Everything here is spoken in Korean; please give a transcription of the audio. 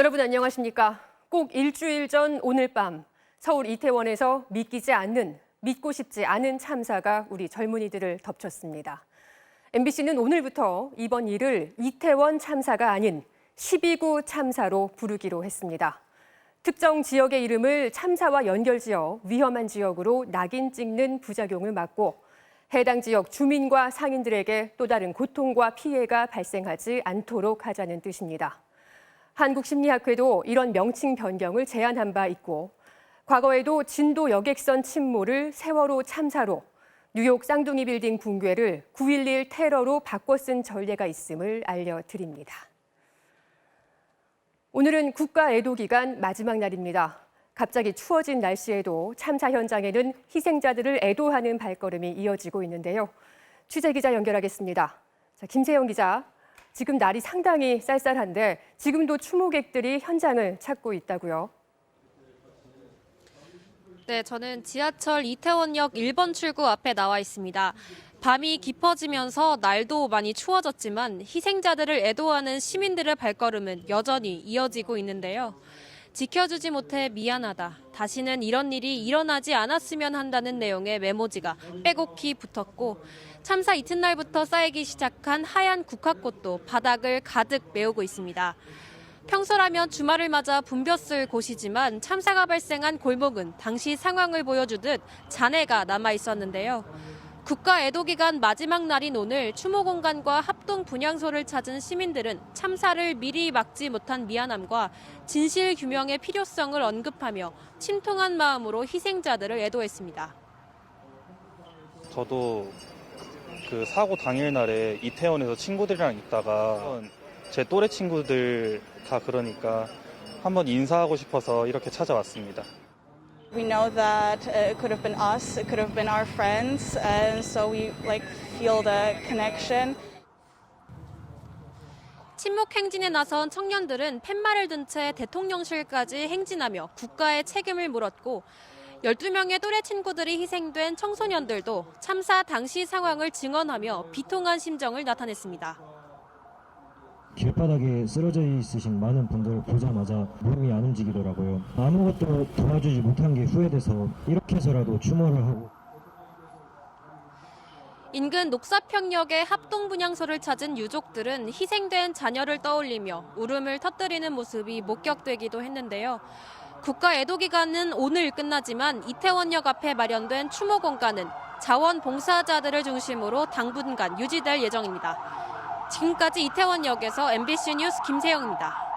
여러분 안녕하십니까? 꼭 일주일 전 오늘 밤 서울 이태원에서 믿기지 않는, 믿고 싶지 않은 참사가 우리 젊은이들을 덮쳤습니다. MBC는 오늘부터 이번 일을 이태원 참사가 아닌 12구 참사로 부르기로 했습니다. 특정 지역의 이름을 참사와 연결지어 위험한 지역으로 낙인 찍는 부작용을 막고 해당 지역 주민과 상인들에게 또 다른 고통과 피해가 발생하지 않도록 하자는 뜻입니다. 한국심리학회도 이런 명칭 변경을 제안한 바 있고 과거에도 진도 여객선 침몰을 세월호 참사로 뉴욕 쌍둥이 빌딩 붕괴를 9.11 테러로 바꿔 쓴 전례가 있음을 알려드립니다. 오늘은 국가 애도 기간 마지막 날입니다. 갑자기 추워진 날씨에도 참사 현장에는 희생자들을 애도하는 발걸음이 이어지고 있는데요. 취재 기자 연결하겠습니다. 자, 김세영 기자. 지금 날이 상당히 쌀쌀한데 지금도 추모객들이 현장을 찾고 있다고요. 네, 저는 지하철 이태원역 1번 출구 앞에 나와 있습니다. 밤이 깊어지면서 날도 많이 추워졌지만 희생자들을 애도하는 시민들의 발걸음은 여전히 이어지고 있는데요. 지켜주지 못해 미안하다. 다시는 이런 일이 일어나지 않았으면 한다는 내용의 메모지가 빼곡히 붙었고 참사 이튿날부터 쌓이기 시작한 하얀 국화꽃도 바닥을 가득 메우고 있습니다. 평소라면 주말을 맞아 붐볐을 곳이지만 참사가 발생한 골목은 당시 상황을 보여주듯 잔해가 남아 있었는데요. 국가 애도 기간 마지막 날인 오늘 추모 공간과 합동 분향소를 찾은 시민들은 참사를 미리 막지 못한 미안함과 진실 규명의 필요성을 언급하며 침통한 마음으로 희생자들을 애도했습니다. 저도 그 사고 당일 날에 이태원에서 친구들이랑 있다가 제 또래 친구들 다 그러니까 한번 인사하고 싶어서 이렇게 찾아왔습니다. We know that uh, it could have been us, it could have been our friends, and so we like feel the connection. 침묵 행진에 나선 청년들은 팻말을 든 채 대통령실까지 행진하며 국가의 책임을 물었고 12명의 또래 친구들이 희생된 청소년들도 참사 당시 상황을 증언하며 비통한 심정을 나타냈습니다. 길바닥에 쓰러져 있으신 많은 분들 보자마자 몸이 안 움직이더라고요. 아무것도 도와주지 못한 게 후회돼서 이렇게 해서라도 추모를 하고 인근 녹사평역의 합동분향소를 찾은 유족들은 희생된 자녀를 떠올리며 울음을 터뜨리는 모습이 목격되기도 했는데요. 국가 애도 기간은 오늘 끝나지만 이태원역 앞에 마련된 추모 공간은 자원봉사자들을 중심으로 당분간 유지될 예정입니다. 지금까지 이태원역에서 MBC 뉴스 김세영입니다.